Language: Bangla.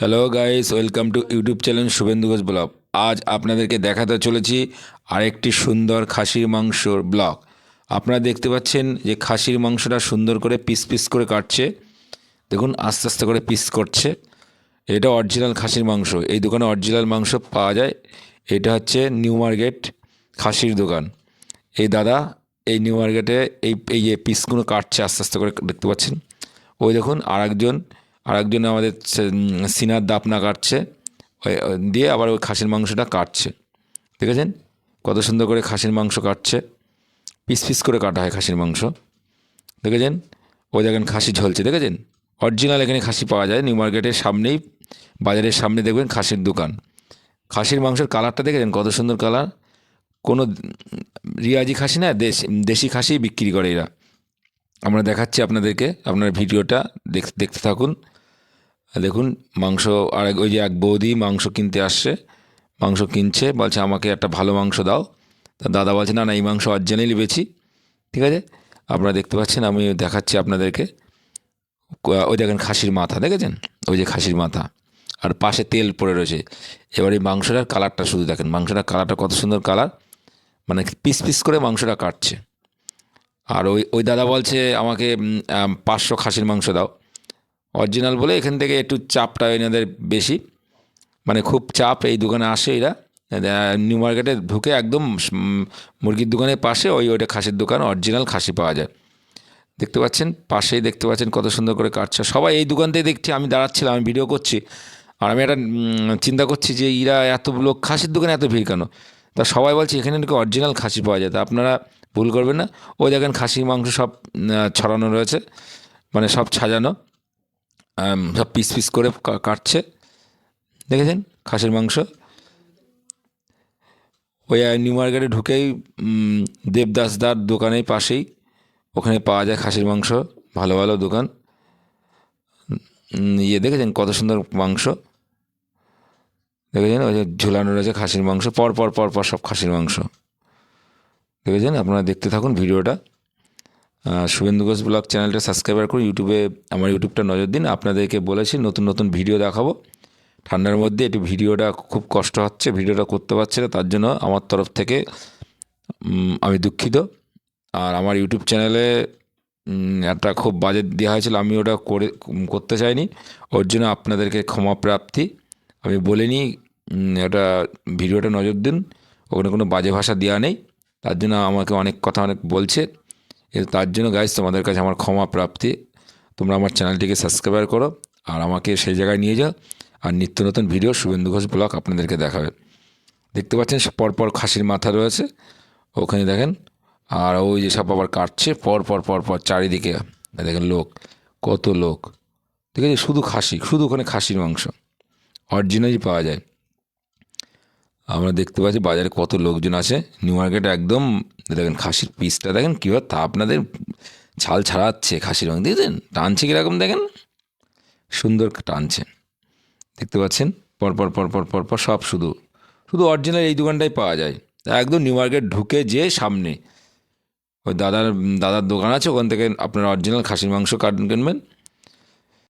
Hello guys welcome to YouTube channel Shuvendu Ghosh vlog আজ আপনাদেরকে দেখাতে চলেছি আরেকটি সুন্দর খাসির মাংসর ব্লগ। আপনারা দেখতে পাচ্ছেন যে খাসির মাংসটা সুন্দর করে পিস পিস করে কাটছে। দেখুন, আস্তে আস্তে করে পিস করছে। এটা অরিজিনাল খাসির মাংস। এই দোকানে অরিজিনাল মাংস পাওয়া যায়। এটা হচ্ছে নিউ মার্কেট খাসির দোকান। এই দাদা এই নিউ মার্কেটে এই এই যে পিসগুলো কাটছে, আস্তে আস্তে করে দেখতে পাচ্ছেন। ওই দেখুন আর একজন আর আমাদের সিনার দাপনা কাটছে দিয়ে আবার ওই খাসির মাংসটা কাটছে, দেখেছেন? কত সুন্দর করে খাসির মাংস কাটছে, পিস পিস করে কাটা হয় খাসির মাংস, দেখেছেন? ওই দেখেন খাসি ঝলছে, দেখেছেন? অরিজিনাল এখানে খাসি পাওয়া যায়, নিউ মার্কেটের সামনেই, বাজারের সামনে দেখবেন খাসির দোকান। খাসির মাংসের কালারটা দেখেছেন? কত সুন্দর কালার। কোনো রিয়াজি খাসি না, দেশ, দেশি খাসি বিক্রি করে এরা। আমরা দেখাচ্ছি আপনাদেরকে, আপনার ভিডিওটা দেখ- দেখতে থাকুন। দেখুন, মাংস, আর ওই যে এক বৌদি মাংস কিনতে আসছে। মাংস কিনছে, বলছে, আমাকে একটা ভালো মাংস দাও। তা দাদা বলছে, না না, এই মাংস অরিজিনালি বেছি ঠিক আছে? আপনারা দেখতে পাচ্ছেন, আমি দেখাচ্ছি আপনাদেরকে। ওই দেখেন খাসির মাথা, দেখেছেন? ওই যে খাসির মাথা। আর পাশে তেল পড়ে রয়েছে। এবার এই মাংসটার কালারটা শুধু দেখেন। মাংসটার কালারটা কত সুন্দর কালার। মানে পিস পিস করে মাংসটা কাটছে। আর ওই ওই দাদা বলছে, আমাকে পাঁচশো খাসির মাংস দাও। অরিজিনাল বলে এখান থেকে একটু চাপটা এনাদের বেশি। মানে খুব চাপ এই দোকানে আসে এরা। নিউ মার্কেটে ঢুকে একদম মুরগির দোকানের পাশে ওই ওইটা খাসির দোকান, অরিজিনাল খাসি পাওয়া যায়। দেখতে পাচ্ছেন? পাশেই দেখতে পাচ্ছেন কত সুন্দর করে কাটছে। সবাই এই দোকান থেকে দেখছি, আমি দাঁড়াচ্ছিলাম, আমি ভিডিও করছি। আর আমি একটা চিন্তা করছি যে এরা এত লোক খাসির দোকানে এত ভিড় কেন? তা সবাই বলছে, এখানে নাকি অরিজিনাল খাসি পাওয়া যায়। তা আপনারা ভুল করবেন না। ওই দেখেন খাসির মাংস সব ছড়ানো রয়েছে। মানে সব সাজানো। সব পিস পিস করে কাটছে। দেখেছেন? খাসির মাংস। ওই নিউ মার্কেটে ঢুকেই দেবদাসদার দোকানের পাশেই, ওখানে পাওয়া যায় খাসির মাংস। ভালো ভালো দোকান। ইয়ে দেখেছেন কত সুন্দর মাংস? দেখেছেন? ওই যে ঝুলানো রয়েছে খাসির মাংস। পর পর পর পর সব খাসির মাংস। দেখেছেন? আপনারা দেখতে থাকুন ভিডিওটা। শুভেন্দু ঘোষ ব্লগ চ্যানেলটা সাবস্ক্রাইবার করুন ইউটিউবে আমার ইউটিউবটা নজর দিন। আপনাদেরকে বলেছি নতুন নতুন ভিডিও দেখাবো। ঠান্ডার মধ্যে একটু ভিডিওটা খুব কষ্ট হচ্ছে, ভিডিওটা করতে পারছে না, তার জন্য আমার তরফ থেকে আমি দুঃখিত। আর আমার ইউটিউব চ্যানেলে একটা খুব বাজেট দেওয়া হয়েছিল, আমি ওটা করে, করতে চাইনি। ওর জন্য আপনাদেরকে ক্ষমা প্রাপ্তি। আমি বলিনি ওটা ভিডিওটা নজর দিন, ওখানে কোনো বাজে ভাষা দেওয়া নেই। তার জন্য আমাকে অনেক কথা অনেক বলছে। তার জন্য গাইজ তোমাদের কাছে আমার ক্ষমা প্রাপ্তি। তোমরা আমার চ্যানেলটিকে সাবস্ক্রাইব করো আর আমাকে সেই জায়গায় নিয়ে যাও। আর নিত্য নতুন ভিডিও শুভেন্দু ঘোষ ব্লগ আপনাদেরকে দেখাবে। দেখতে পাচ্ছেন পরপর খাসির মাথা রয়েছে। ওখানে দেখেন, আর ওই যে সব আবার কাটছে পর পর পর পর চারিদিকে দেখেন লোক, কত লোক। ঠিক আছে? শুধু খাসি, শুধু ওখানে খাসির মাংস। অরিজিনালই পাওয়া যায়। আমরা দেখতে পাচ্ছি বাজারে কত লোকজন আছে। নিউ মার্কেটে একদম দেখেন খাসির পিসটা দেখেন কীভাবে তা আপনাদের ছাল ছাড়াচ্ছে খাসির মাংস দেখেছেন? টানছে কীরকম দেখেন? সুন্দর টানছে। দেখতে পাচ্ছেন? পরপর পর পর পর পর পর সব শুধু শুধু অরিজিনাল এই দোকানটাই পাওয়া যায়। একদম নিউ মার্কেট ঢুকে যে সামনে। ওই দাদার দাদার দোকান আছে, ওখান থেকে আপনার অরিজিনাল খাসির মাংস কাটুন কিনবেন।